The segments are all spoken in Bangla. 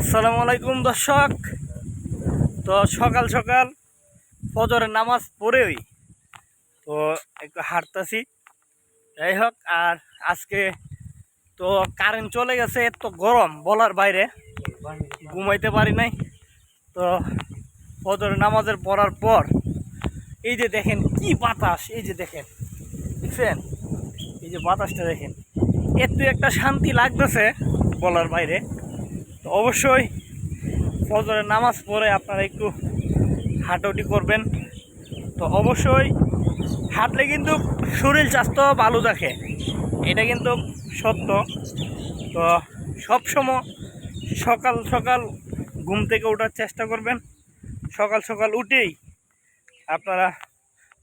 আসসালামু আলাইকুম দর্শক। তো সকাল সকাল ফজরের নামাজ পড়েই তো একটু হাঁটতাছি। যাই হোক, আর আজকে তো কারেন্ট চলে গেছে, এত গরম বলার বাইরে। ঘুমাইতে পারি নাই। তো ফজরের নামাজের পড়ার পর এই যে দেখেন কি বাতাস, এই যে দেখেন, দেখছেন? এই যে বাতাসটা দেখেন এত একটা শান্তি লাগতেছে বলার বাইরে। তো অবশ্যই ফজরের নামাজ পড়ে আপনারা একটু হাঁটাহাঁটি করবেন। তো অবশ্যই হাঁটলে কিন্তু শরীর স্বাস্থ্য ভালো থাকে, এটা কিন্তু সত্য। তো সবসময় সকাল সকাল ঘুম থেকে ওঠার চেষ্টা করবেন। সকাল সকাল উঠেই আপনারা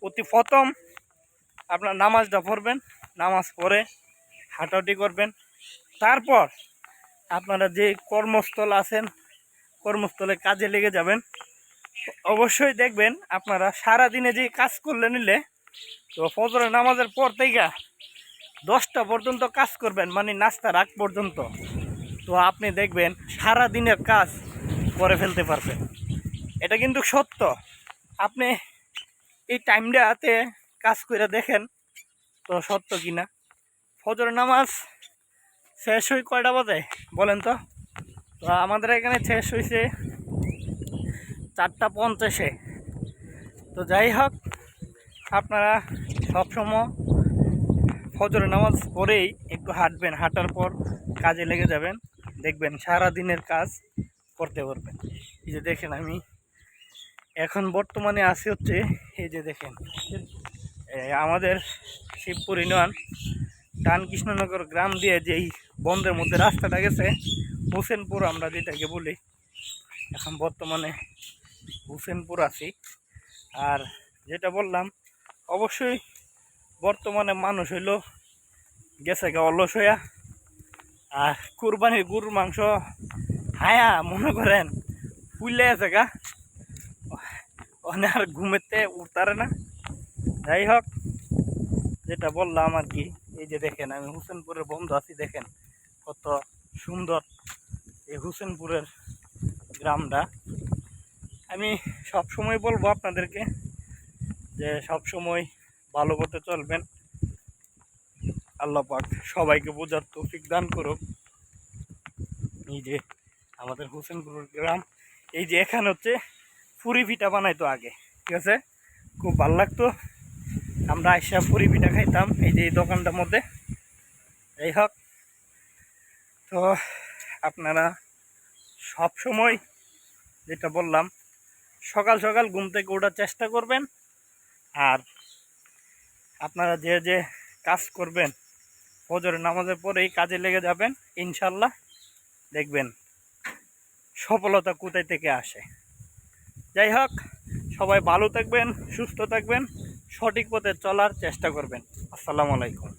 অতি প্রথম আপনার নামাজটা পড়বেন। নামাজ পড়ে হাঁটাহাঁটি করবেন। তারপর আপনারা যে কর্মস্থল আছেন, কর্মস্থলে কাজে লেগে যাবেন, অবশ্যই দেখবেন আপনারা সারা দিনে যে কাজ করলে নিলে, তো ফজরের নামাজের পর থেকে দশটা পর্যন্ত কাজ করবেন মানে নাস্তা রাখ পর্যন্ত। তো আপনি দেখবেন সারা দিনের কাজ করে ফেলতে পারবেন। এটা কিন্তু সত্য। আপনি এই টাইমটাতে কাজ করে দেখেন, তো সত্য কিনা? ফজরের নামাজ শেষ হই কয়টা বাজে? বলেন তো। তো আমাদের এখানে শেষ হয়েছে চারটা পঞ্চাশে। তো যাই হোক, আপনারা সবসময় ফজর নামাজ পড়েই একটু হাঁটবেন। হাঁটার পর কাজে লেগে যাবেন, দেখবেন সারা দিনের কাজ করতে পারবেন। এই যে দেখেন আমি, এখন বর্তমানে আছি হচ্ছে, এই যে দেখেন আমাদের শিবপুর ইউনিয়ন টান কৃষ্ণনগর গ্রাম দিয়ে যেই বন্ধের মধ্যে রাস্তাটা গেছে, হোসেনপুর আমরা যেটাকে বলি, এখন বর্তমানে হোসেনপুর আছি। আর যেটা বললাম, অবশ্যই বর্তমানে মানুষ হইল গেছে গা অলস হইয়া। আর কুরবানির গরুর মাংস হায়া, মনে করেন, ফুলে আছে গা। ওখানে আর ঘুমেতে উঠতারে না। যাই হোক, যেটা বললাম আর কি এই যে দেখেন, আমি হুসেনপুরের বন্ধু আছি, দেখেন কত সুন্দর এই হুসেনপুরের গ্রামটা। আমি সব সময় বলব আপনাদেরকে যে সব সময় ভালো পথে চলবেন। আল্লাহ পাক সবাইকে বোঝার তৌফিক দান করুক। এই যে আমাদের হোসেনপুরের গ্রাম, এই যে এখানে হচ্ছে পুরি পিঠা বানাইতো আগে, ঠিক আছে? খুব ভালো লাগতো। আমরা আইসা পুরি পিঠা খাইতাম, এই যে এই দোকানটার মধ্যে। যাই হোক, তো আপনারা সব সময় যেটা বললাম, সকাল সকাল ঘুম থেকে ওঠার চেষ্টা করবেন, আর আপনারা যে যে কাজ করবেন, ফজরের নামাজের পরেই কাজে লেগে যাবেন, ইনশাল্লাহ দেখবেন সফলতা কোথায় থেকে আসে। যাই হোক, সবাই ভালো থাকবেন, সুস্থ থাকবেন। সঠিক পথে চলার চেষ্টা করবেন। আসসালামু আলাইকুম।